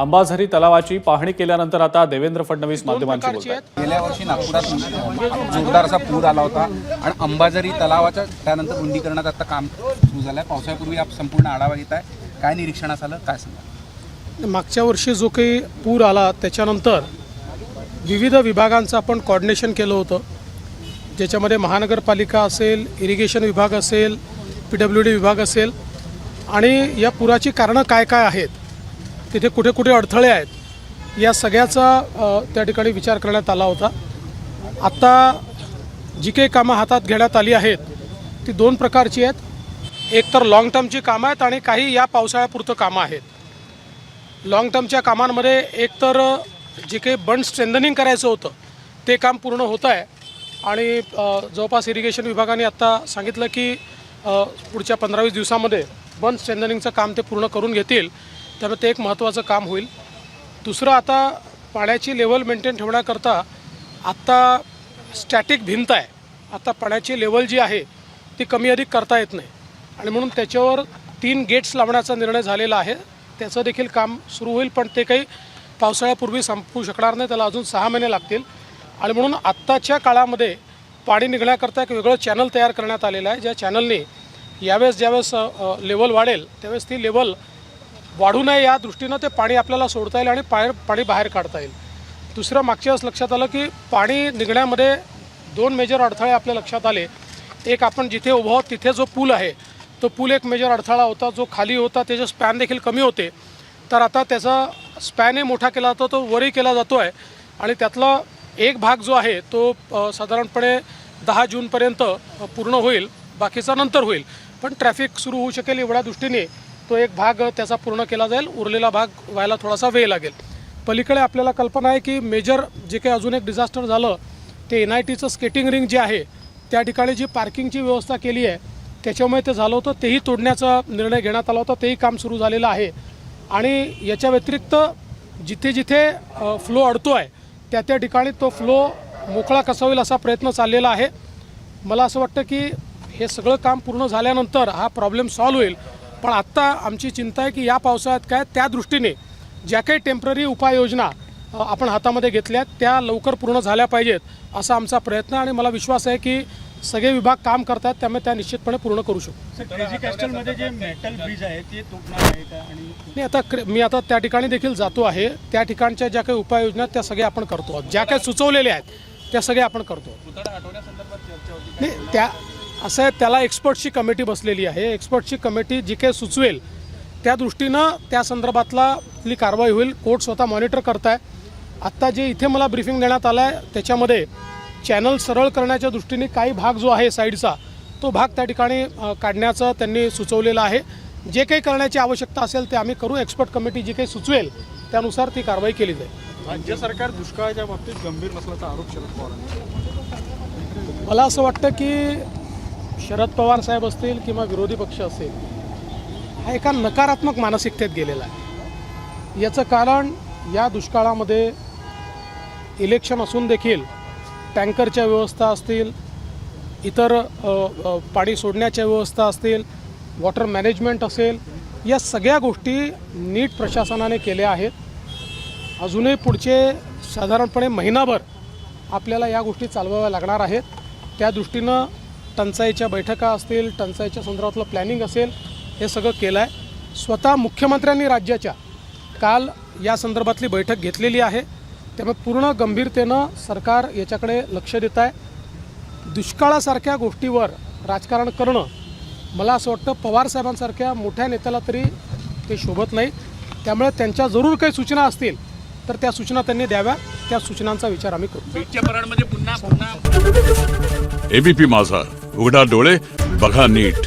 अंबाझरी तलावाची पाहणी केल्यानंतर आता देवेंद्र फडणवीस माध्यमांशी आहेत. गेल्या वर्षी नागपुरात जोरदार असा पूर आला होता आणि अंबाझरी तलावाच्या त्यानंतर रुंदीकरणात आता काम सुरू झालं आहे पावसाळ्यापूर्वी आप संपूर्ण आढावा घेत आहे. काय निरीक्षणास आलं? काय सांगा मागच्या वर्षी जो काही पूर आला त्याच्यानंतर विविध विभागांचं आपण कॉर्डिनेशन केलं होतं. ज्याच्यामध्ये महानगरपालिका असेल इरिगेशन विभाग असेल पी डब्ल्यू डी विभाग असेल. आणि या पुराची कारणं काय काय आहेत? तिथे कुठे कुठे अडथळे आहेत या सगळ्याचा त्या ठिकाणी विचार करण्यात आला होता. आत्ता जी काही कामं हातात घेण्यात आली आहेत ती दोन प्रकारची आहेत. एक तर लाँग टर्मची कामं आहेत आणि काही या पावसाळ्यापुरतं कामं आहेत. लाँग टर्मच्या कामांमध्ये एक तर जे काही बंड स्ट्रेंथनिंग करायचं होतं ते काम पूर्ण होतं आहे. आणि जवळपास इरिगेशन विभागाने आत्ता सांगितलं की पुढच्या पंधरा वीस दिवसामध्ये बंद स्ट्रेंथनिंगचं काम ते पूर्ण करून घेतील. त्यामुळे ते एक महत्त्वाचं काम होईल. दुसरं आता पाण्याची लेवल मेंटेन ठेवण्याकरता आत्ता स्टॅटिक भिंत आहे. आता पाण्याची लेवल जी आहे ती कमी अधिक करता येत नाही. आणि म्हणून त्याच्यावर तीन गेट्स लावण्याचा निर्णय झालेला आहे. त्याचं देखील काम सुरू होईल पण ते काही पावसाळ्यापूर्वी संपू शकणार नाही. त्याला अजून सहा महिने लागतील. आणि म्हणून आत्ताच्या काळामध्ये पाणी निघण्याकरता एक वेगळं चॅनल तयार करण्यात आलेलं आहे. ज्या चॅनलने यावेळेस ज्यावेळेस लेवल वाढेल त्यावेळेस ती लेवल वाढू नये या दृष्टीनं ते पाणी आपल्याला सोडता येईल आणि बाहेर पाणी बाहेर काढता येईल. दुसरं मागच्या वेळेस लक्षात आलं की पाणी निघण्यामध्ये दोन मेजर अडथळे आपल्या लक्षात आले. एक आपण जिथे उभं आहोत तिथे जो पूल आहे तो पूल एक मेजर अडथळा होता जो खाली होता त्याचे स्पॅन देखील कमी होते. तर आता त्याचा स्पॅनही मोठा केला जातो तो वरही केला जातो आहे आणि त्यातला एक भाग जो आहे तो साधारणपणे दहा जूनपर्यंत पूर्ण होईल बाकीचा नंतर होईल. पण ट्रॅफिक सुरू होऊ शकेल एवढ्या दृष्टीने. तो एक भाग त्याचा पूर्ण केला जाईल. उरलेला भाग व्हायला थोडासा वेळ लागेल. पलीकडे आपल्याला कल्पना आहे की मेजर जे काही अजून एक डिझास्टर झालं ते एन आय टीचं स्केटिंग रिंग जे आहे त्या ठिकाणी जी पार्किंगची व्यवस्था केली आहे त्याच्यामुळे ते झालं होतं. तेही तोडण्याचा निर्णय घेण्यात आला होता. तेही काम सुरू झालेलं आहे. आणि याच्या व्यतिरिक्त जिथे जिथे फ्लो अडतो आहे त्या त्या ठिकाणी तो फ्लो मोकळा कसा होईल असा प्रयत्न चाललेला आहे. मला असं वाटतं की हे सगळं काम पूर्ण झाल्यानंतर हा प्रॉब्लेम सॉल्व्ह होईल. पण आत्ता आमची चिंता आहे की या पावसाळ्यात काय त्या दृष्टीने ज्या काही टेंपररी उपाययोजना आपण हातामध्ये घेतल्यात त्या लवकर पूर्ण झाल्या पाहिजेत असा आमचा प्रयत्न आहे आणि मला विश्वास आहे की सगळे विभाग काम करतात त्यामुळे त्या निश्चितपणे पूर्ण करू शकतो क्रेझी कॅस्टलमध्ये जे मेटल ब्रिज आहे ते तुटणार आहे का? आणि नाही आता क्रे- मी आता त्या ठिकाणी देखील जातो आहे त्या ठिकाणच्या ज्या काही उपाययोजना आहेत, त्या सगळ्या आपण करतो. आहोत. ज्या काही सुचवलेल्या आहेत त्या सगळ्या आपण करतो. नाही त्या असं आहे त्याला एक्सपर्टची कमिटी बसलेली आहे. एक्सपर्टची कमिटी जी काही सुचवेल त्या दृष्टीनं त्या संदर्भातला ली कारवाई होईल. कोर्ट स्वतः मॉनिटर करताय. आत्ता जे इथे मला ब्रिफिंग देण्यात आलं आहे त्याच्यामध्ये चॅनल सरळ करण्याच्या दृष्टीने काही भाग जो आहे साईडचा तो भाग त्या ठिकाणी काढण्याचं त्यांनी सुचवलेलं आहे. जे काही करण्याची आवश्यकता असेल ते आम्ही करू. एक्सपर्ट कमिटी जी काही सुचवेल त्यानुसार ती कारवाई केली जाईल. राज्य सरकार दुष्काळाच्या बाबतीत गंभीर नसल्याचा आरोप शरद पवारांनी मला असं वाटतं की शरद पवार साहेब असतील किंवा विरोधी पक्ष असेल हा एका नकारात्मक मानसिकतेत गेलेला आहे. याचं कारण या दुष्काळामध्ये इलेक्शन असून देखील टँकरच्या व्यवस्था असतील इतर पाणी सोडण्याच्या व्यवस्था असतील वॉटर मॅनेजमेंट असेल या सगळ्या गोष्टी नीट प्रशासनाने केल्या आहेत. अजूनही पुढचे साधारणपणे महिनाभर आपल्याला या गोष्टी चालवाव्या लागणार आहेत. त्या दृष्टीनं टंचाईच्या बैठका असतील टंचाईच्या संदर्भातलं प्लॅनिंग असेल हे सगळं केलं आहे स्वतः मुख्यमंत्र्यांनी राज्याच्या काल या संदर्भातली बैठक घेतलेली आहे. त्यामुळे पूर्ण गंभीरतेनं सरकार याच्याकडे लक्ष देत आहे. दुष्काळासारख्या गोष्टीवर राजकारण करणं मला असं वाटतं पवारसाहेबांसारख्या मोठ्या नेत्याला तरी ते शोभत नाही. त्यामुळे त्यांच्या जरूर काही सूचना असतील तर त्या सूचना त्यांनी द्याव्या. त्या सूचनांचा विचार आम्ही करू. एबीपी माझा. उघडा डोळे बघा नीट.